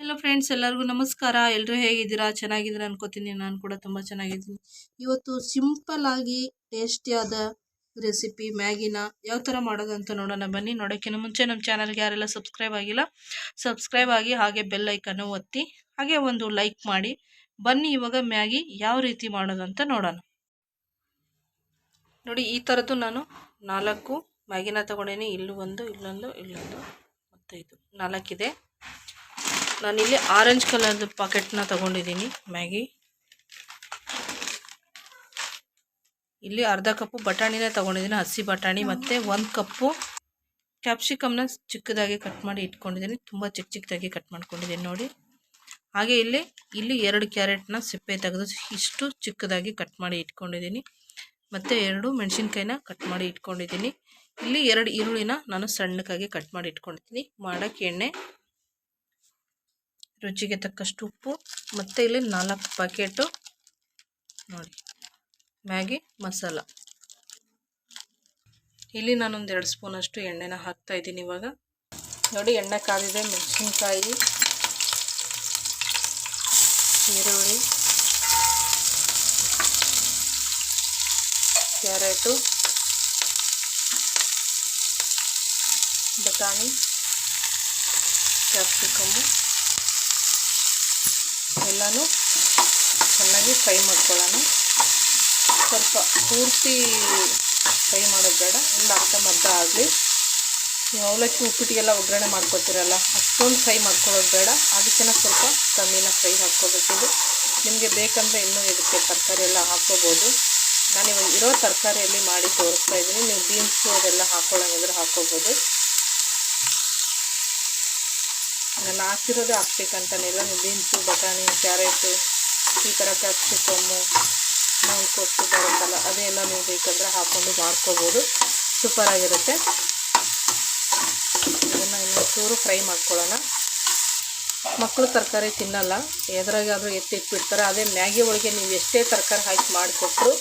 Hello friends ಎಲ್ಲರಿಗೂ ನಮಸ್ಕಾರ. ಎಲ್ಲರೂ ಹೇಗಿದ್ದೀರಾ? ಚೆನ್ನಾಗಿದ್ದೀರಾ ಅನ್ಕೋತೀನಿ. ನಾನು ಕೂಡ ತುಂಬ ಚೆನ್ನಾಗಿದ್ದೀನಿ. ಇವತ್ತು ಸಿಂಪಲ್ ಆಗಿ ಟೇಸ್ಟಿಯಾದ ರೆಸಿಪಿ ಮ್ಯಾಗಿನ ಯಾವ ಥರ ಮಾಡೋದು ಅಂತ ನೋಡೋಣ. ಬನ್ನಿ, ನೋಡೋಕ್ಕಿಂತ ಮುಂಚೆ ನಮ್ಮ ಚಾನಲ್ಗೆ ಯಾರೆಲ್ಲ ಸಬ್ಸ್ಕ್ರೈಬ್ ಆಗಿಲ್ಲ ಸಬ್ಸ್ಕ್ರೈಬ್ ಆಗಿ ಹಾಗೆ ಬೆಲ್ ಐಕನ್ನು ಒತ್ತಿ, ಹಾಗೆ ಒಂದು ಲೈಕ್ ಮಾಡಿ. ಬನ್ನಿ, ಇವಾಗ ಮ್ಯಾಗಿ ಯಾವ ರೀತಿ ಮಾಡೋದು ಅಂತ ನೋಡೋಣ. ನೋಡಿ, ಈ ಥರದ್ದು ನಾನು ನಾಲ್ಕು ಮ್ಯಾಗಿನ ತೊಗೊಂಡೇನಿ. ಇಲ್ಲೂ ಒಂದು ಇಲ್ಲೊಂದು ಇಲ್ಲೊಂದು ಮತ್ತು ಇದು ನಾಲ್ಕಿದೆ. ನಾನಿಲ್ಲಿ ಆರೆಂಜ್ ಕಲರ್ದು ಪಾಕೆಟ್ನ ತಗೊಂಡಿದ್ದೀನಿ, ಮ್ಯಾಗಿ. ಇಲ್ಲಿ ಅರ್ಧ ಕಪ್ಪು ಬಟಾಣಿನ ತಗೊಂಡಿದ್ದೀನಿ, ಹಸಿ ಬಟಾಣಿ ಮತ್ತು ಒಂದು ಕಪ್ಪು ಕ್ಯಾಪ್ಸಿಕಮ್ನ ಚಿಕ್ಕದಾಗಿ ಕಟ್ ಮಾಡಿ ಇಟ್ಕೊಂಡಿದ್ದೀನಿ, ತುಂಬ ಚಿಕ್ಕ ಚಿಕ್ಕದಾಗಿ ಕಟ್ ಮಾಡ್ಕೊಂಡಿದ್ದೀನಿ ನೋಡಿ. ಹಾಗೆ ಇಲ್ಲಿ ಇಲ್ಲಿ ಎರಡು ಕ್ಯಾರೆಟ್ನ ಸಿಪ್ಪೆ ತೆಗೆದು ಇಷ್ಟು ಚಿಕ್ಕದಾಗಿ ಕಟ್ ಮಾಡಿ ಇಟ್ಕೊಂಡಿದ್ದೀನಿ. ಮತ್ತು ಎರಡು ಮೆಣಸಿನ್ಕಾಯಿನ ಕಟ್ ಮಾಡಿ ಇಟ್ಕೊಂಡಿದ್ದೀನಿ. ಇಲ್ಲಿ ಎರಡು ಈರುಳ್ಳಿನ ನಾನು ಸಣ್ಣಕ್ಕಾಗಿ ಕಟ್ ಮಾಡಿ ಇಟ್ಕೊಂಡಿದ್ದೀನಿ. ಮಾಡೋಕ್ಕೆ ಎಣ್ಣೆ ರುಚಿಗೆ ತಕ್ಕಷ್ಟು ಉಪ್ಪು, ಮತ್ತು ಇಲ್ಲಿ ನಾಲ್ಕು ಪ್ಯಾಕೆಟು ನೋಡಿ, ಮ್ಯಾಗಿ, ಮಸಾಲ. ಇಲ್ಲಿ ನಾನೊಂದು ಎರಡು ಸ್ಪೂನಷ್ಟು ಎಣ್ಣೆನ ಹಾಕ್ತಾ ಇದ್ದೀನಿ ಇವಾಗ. ನೋಡಿ, ಎಣ್ಣೆ ಕಾದಿದೆ, ಮೆಣಸಿನ್ಕಾಯಿ, ಈರುಳ್ಳಿ, ಕ್ಯಾರೆಟು, ಬಟಾಣಿ, ಕ್ಯಾಪ್ಸಿಕಮ್ಮು. ಎಲ್ಲನೂ ಚೆನ್ನಾಗಿ ಫ್ರೈ ಮಾಡ್ಕೊಳ್ಳೋಣ. ಸ್ವಲ್ಪ ಪೂರ್ತಿ ಫ್ರೈ ಮಾಡೋದು ಬೇಡ, ಇಲ್ಲ ಅರ್ಧ ಮರ್ಧ ಆಗಲಿ. ನೀವು ಅವಲಕ್ಕಿ ಉಪ್ಪಿಟ್ಟಿಗೆಲ್ಲ ಒಗ್ಗರಣೆ ಮಾಡ್ಕೊತೀರಲ್ಲ, ಅಷ್ಟೊಂದು ಫ್ರೈ ಮಾಡ್ಕೊಳ್ಳೋದು ಬೇಡ. ಅದಕ್ಕಿಂತ ಸ್ವಲ್ಪ ಕಮ್ಮಿನ ಫ್ರೈ ಹಾಕ್ಕೋಬೇಕಿದು ನಿಮಗೆ ಬೇಕಂದರೆ ಇನ್ನೂ ಇದಕ್ಕೆ ತರಕಾರಿ ಎಲ್ಲ ಹಾಕ್ಕೋಬೋದು. ನಾನು ಇವಾಗ ಇರೋ ತರಕಾರಿಯಲ್ಲಿ ಮಾಡಿ ತೋರಿಸ್ತಾ ಇದ್ದೀನಿ. ನೀವು ಬೀನ್ಸು ಅದೆಲ್ಲ ಹಾಕ್ಕೊಳ್ಳೋಂಗಿದ್ರೆ ಹಾಕ್ಕೋಬೋದು. ನಾನು ಹಾಕಿರೋದೇ ಹಾಕ್ಬೇಕಂತಾನೆಲ್ಲ ಬೀನ್ಸು, ಬಟಾಣಿ, ಕ್ಯಾರೆಟು, ಈ ಥರ ಕ್ಯಾಪ್ಸಿಕಮ್ಮು ನಾವು ಕೊಟ್ಟು ಬರುತ್ತಲ್ಲ, ಅದೆಲ್ಲ ನೀವು ಬೇಕಂದರೆ ಹಾಕ್ಕೊಂಡು ಮಾಡ್ಕೋಬೋದು. ಸೂಪರಾಗಿರುತ್ತೆ ಇದನ್ನು ಇನ್ನೊಂದು ಚೂರು ಫ್ರೈ ಮಾಡ್ಕೊಳ್ಳೋಣ. ಮಕ್ಕಳು ತರಕಾರಿ ತಿನ್ನಲ್ಲ, ಎದುರಾಗಾದರೂ ಎತ್ತಿಟ್ಬಿಡ್ತಾರೆ. ಅದೇ ಮ್ಯಾಗಿ ಒಳಗೆ ನೀವು ಎಷ್ಟೇ ತರಕಾರಿ ಹಾಕಿ ಮಾಡಿಕೊಟ್ರು,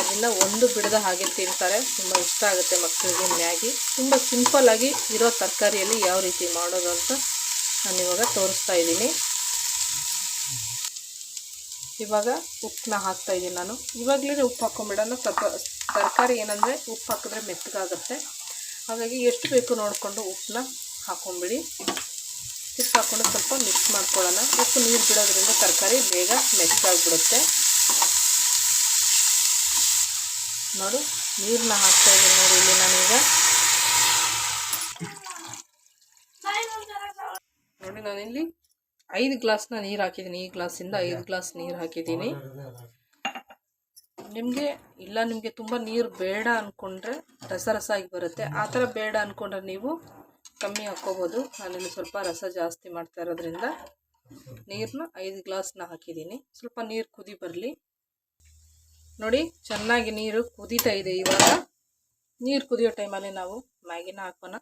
ಅದನ್ನು ಒಂದು ಬಿಡದ ಹಾಗೆ ತಿಂತಾರೆ. ತುಂಬ ಇಷ್ಟ ಆಗುತ್ತೆ ಮಕ್ಕಳಿಗೆ ಮ್ಯಾಗಿ. ತುಂಬ ಸಿಂಪಲ್ಲಾಗಿ ಇರೋ ತರಕಾರಿಯಲ್ಲಿ ಯಾವ ರೀತಿ ಮಾಡೋದು ಅಂತ ನಾನು ಇವಾಗ ತೋರಿಸ್ತಾ ಇದ್ದೀನಿ. ಇವಾಗ ಉಪ್ಪನ್ನ ಹಾಕ್ತಾ ಇದ್ದೀನಿ ನಾನು. ಇವಾಗಲೇ ಉಪ್ಪು ಹಾಕೊಂಬಿಡೋಣ ಸ್ವಲ್ಪ ತರಕಾರಿ ಏನಂದರೆ ಉಪ್ಪು ಹಾಕಿದ್ರೆ ಮೆತ್ತಗಾಗುತ್ತೆ. ಹಾಗಾಗಿ ಎಷ್ಟು ಬೇಕು ನೋಡಿಕೊಂಡು ಉಪ್ಪನ್ನ ಹಾಕೊಂಬಿಡಿ ಉಪ್ಪು ಹಾಕ್ಕೊಂಡು ಸ್ವಲ್ಪ ಮಿಕ್ಸ್ ಮಾಡ್ಕೊಳ್ಳೋಣ. ಉಪ್ಪು ನೀರು ಬಿಡೋದ್ರಿಂದ ತರಕಾರಿ ಬೇಗ ಮೆತ್ತಾಗ್ಬಿಡುತ್ತೆ ನೋಡು ನೀರನ್ನ ಹಾಕ್ತಾ ಇದ್ದೀನಿ ನೋಡಿ ಇಲ್ಲಿ ನಾನೀಗ. ನೋಡಿ ನಾನಿಲ್ಲಿ ಐದು ಗ್ಲಾಸ್ನ ನೀರು ಹಾಕಿದ್ದೀನಿ. ಈ ಗ್ಲಾಸಿಂದ ಐದು ಗ್ಲಾಸ್ ನೀರು ಹಾಕಿದ್ದೀನಿ. ನಿಮಗೆ ಇಲ್ಲ, ನಿಮಗೆ ತುಂಬ ನೀರು ಬೇಡ ಅಂದ್ಕೊಂಡ್ರೆ ರಸ ರಸ ಆಗಿ ಬರುತ್ತೆ. ಆ ಥರ ಬೇಡ ಅಂದ್ಕೊಂಡ್ರೆ ನೀವು ಕಮ್ಮಿ ಹಾಕ್ಕೋಬೋದು ನಾನಿಲ್ಲಿ ಸ್ವಲ್ಪ ರಸ ಜಾಸ್ತಿ ಮಾಡ್ತಾ ಇರೋದ್ರಿಂದ ನೀರನ್ನ ಐದು ಗ್ಲಾಸ್ನ ಹಾಕಿದ್ದೀನಿ. ಸ್ವಲ್ಪ ನೀರು ಕುದಿ ಬರಲಿ. ನೋಡಿ, ಚೆನ್ನಾಗಿ ನೀರು ಕುದೀತಾ ಇದೆ ಇವಾಗ. ನೀರು ಕುದಿಯೋ ಟೈಮಲ್ಲಿ ನಾವು ಮ್ಯಾಗಿನ ಹಾಕೋಣ.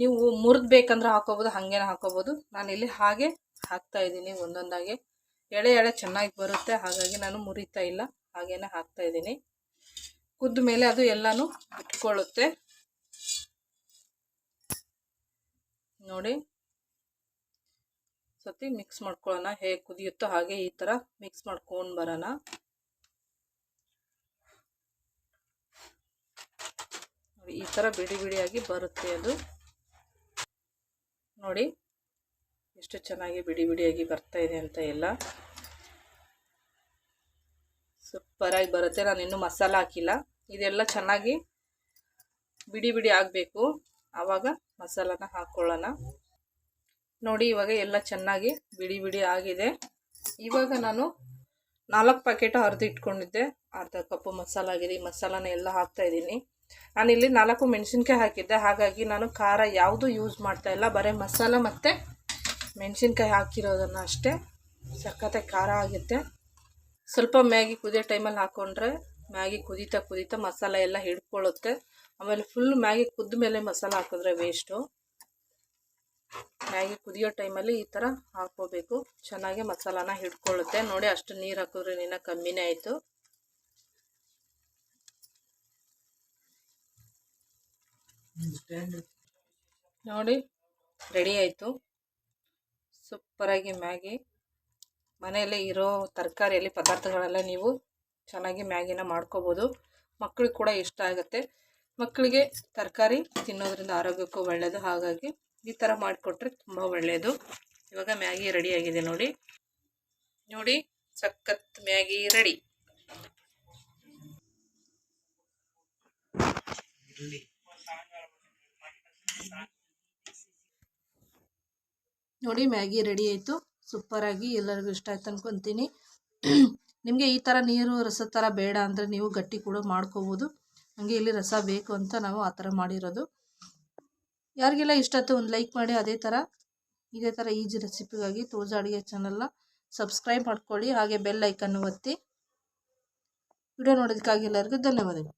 ನೀವು ಮುರಿದು ಬೇಕಂದ್ರೆ ಹಾಕೋಬೋದು, ಹಾಗೇನೆ ಹಾಕೋಬೋದು. ನಾನಿಲ್ಲಿ ಹಾಗೆ ಹಾಕ್ತಾ ಇದ್ದೀನಿ ಒಂದೊಂದಾಗೆ. ಎಳೆ ಎಳೆ ಚೆನ್ನಾಗಿ ಬರುತ್ತೆ, ಹಾಗಾಗಿ ನಾನು ಮುರಿತಾ ಇಲ್ಲ. ಹಾಗೇನೆ ಹಾಕ್ತಾ ಇದ್ದೀನಿ. ಕುದ್ದ ಮೇಲೆ ಅದು ಎಲ್ಲನೂ ಇಟ್ಕೊಳ್ಳುತ್ತೆ. ನೋಡಿ. ಸತಿ ಮಿಕ್ಸ್ ಮಾಡ್ಕೊಳ್ಳೋಣ, ಹೇಗೆ ಕುದಿಯುತ್ತೋ ಹಾಗೆ ಈ ಥರ ಮಿಕ್ಸ್ ಮಾಡ್ಕೊಂಡು ಬರೋಣ. ಈ ಥರ ಬಿಡಿ ಬಿಡಿಯಾಗಿ ಬರುತ್ತೆ ಅದು. ನೋಡಿ. ಎಷ್ಟು ಚೆನ್ನಾಗಿ ಬಿಡಿ ಬಿಡಿಯಾಗಿ ಬರ್ತಾ ಇದೆ ಅಂತ ಎಲ್ಲ. ಸೂಪರಾಗಿ ಬರುತ್ತೆ. ನಾನು ಇನ್ನೂ ಮಸಾಲ ಹಾಕಿಲ್ಲ. ಇದೆಲ್ಲ ಚೆನ್ನಾಗಿ ಬಿಡಿ ಬಿಡಿ ಆಗಬೇಕು. ಆವಾಗ ಮಸಾಲಾನ ಹಾಕ್ಕೊಳ್ಳೋಣ ನೋಡಿ, ಇವಾಗ ಎಲ್ಲ ಚೆನ್ನಾಗಿ ಬಿಡಿ ಬಿಡಿ ಆಗಿದೆ. ಇವಾಗ ನಾನು ನಾಲ್ಕು ಪ್ಯಾಕೆಟ್ ಅರ್ಧ ಇಟ್ಕೊಂಡಿದ್ದೆ. ಅರ್ಧ ಕಪ್ಪು ಮಸಾಲ ಆಗಿದೆ. ಈ ಮಸಾಲಾನ ಎಲ್ಲ ಹಾಕ್ತಾ ಇದ್ದೀನಿ. ನಾನಿಲ್ಲಿ ನಾಲ್ಕು ಮೆಣಸಿನ್ಕಾಯಿ ಹಾಕಿದ್ದೆ. ಹಾಗಾಗಿ ನಾನು ಖಾರ ಯಾವುದು ಯೂಸ್ ಮಾಡ್ತಾ ಇಲ್ಲ. ಬರೀ ಮಸಾಲ ಮತ್ತು ಮೆಣಸಿನ್ಕಾಯಿ ಹಾಕಿರೋದನ್ನು ಅಷ್ಟೇ. ಸಖತ್ತಾಗಿ ಖಾರ ಆಗುತ್ತೆ. ಸ್ವಲ್ಪ ಮ್ಯಾಗಿ ಕುದಿಯೋ ಟೈಮಲ್ಲಿ ಹಾಕ್ಕೊಂಡ್ರೆ ಮ್ಯಾಗಿ ಕುದೀತಾ ಕುದೀತಾ ಮಸಾಲ ಎಲ್ಲ ಹಿಡ್ಕೊಳ್ಳುತ್ತೆ. ಆಮೇಲೆ ಫುಲ್ ಮ್ಯಾಗಿ ಕುದ್ದ ಮೇಲೆ ಮಸಾಲ ಹಾಕಿದ್ರೆ ವೇಸ್ಟು ಮ್ಯಾಗಿ ಕುದಿಯೋ ಟೈಮಲ್ಲಿ ಈ ಥರ ಹಾಕ್ಕೋಬೇಕು. ಚೆನ್ನಾಗಿ ಮಸಾಲಾನ ಹಿಡ್ಕೊಳ್ಳುತ್ತೆ. ನೋಡಿ ಅಷ್ಟು ನೀರು ಹಾಕಿದ್ರೆ ನಿನ್ನ ಕಮ್ಮಿನೇ ಆಯಿತು. ನೋಡಿ, ರೆಡಿ ಆಯಿತು. ಸೂಪರಾಗಿ ಮ್ಯಾಗಿ. ಮನೆಯಲ್ಲೇ ಇರೋ ತರಕಾರಿಯಲ್ಲಿ ಪದಾರ್ಥಗಳೆಲ್ಲ ನೀವು ಚೆನ್ನಾಗಿ ಮ್ಯಾಗಿನ ಮಾಡ್ಕೋಬೋದು. ಮಕ್ಕಳಿಗೆ ಕೂಡ ಇಷ್ಟ ಆಗುತ್ತೆ. ಮಕ್ಕಳಿಗೆ ತರಕಾರಿ ತಿನ್ನೋದ್ರಿಂದ ಆರೋಗ್ಯಕ್ಕೂ ಒಳ್ಳೆಯದು ಹಾಗಾಗಿ ಈ ಥರ ಮಾಡಿಕೊಟ್ರೆ ತುಂಬ ಒಳ್ಳೆಯದು ಇವಾಗ ಮ್ಯಾಗಿ ರೆಡಿಯಾಗಿದೆ ನೋಡಿ. ನೋಡಿ, ಸಖತ್ ಮ್ಯಾಗಿ ರೆಡಿ. ನೋಡಿ ಮ್ಯಾಗಿ ರೆಡಿ ಆಯಿತು. ಸೂಪರಾಗಿ ಎಲ್ಲರಿಗೂ ಇಷ್ಟ ಆಯ್ತು ಅಂದ್ಕೊತೀನಿ ನಿಮಗೆ ಈ ಥರ ನೀರು, ರಸ ಥರ ಬೇಡ ಅಂದರೆ ನೀವು ಗಟ್ಟಿ ಕೂಡ ಮಾಡ್ಕೋಬೋದು. ಹಾಗೆ ಇಲ್ಲಿ ರಸ ಬೇಕು ಅಂತ ನಾವು ಆ ಥರ ಮಾಡಿರೋದು. ಯಾರಿಗೆಲ್ಲ ಇಷ್ಟ ಆಯ್ತು ಒಂದು ಲೈಕ್ ಮಾಡಿ, ಅದೇ ಥರ ಇದೇ ಥರ ಈಜಿ ರೆಸಿಪಿಗಾಗಿ ತೋಜಾ ಅಡುಗೆ ಚಾನಲ್ನ ಸಬ್ಸ್ಕ್ರೈಬ್ ಮಾಡ್ಕೊಳ್ಳಿ, ಹಾಗೆ ಬೆಲ್ ಐಕನ್ನು ಒತ್ತಿ. ವಿಡಿಯೋ ನೋಡೋದಕ್ಕಾಗಿ ಎಲ್ಲರಿಗೂ ಧನ್ಯವಾದಗಳು.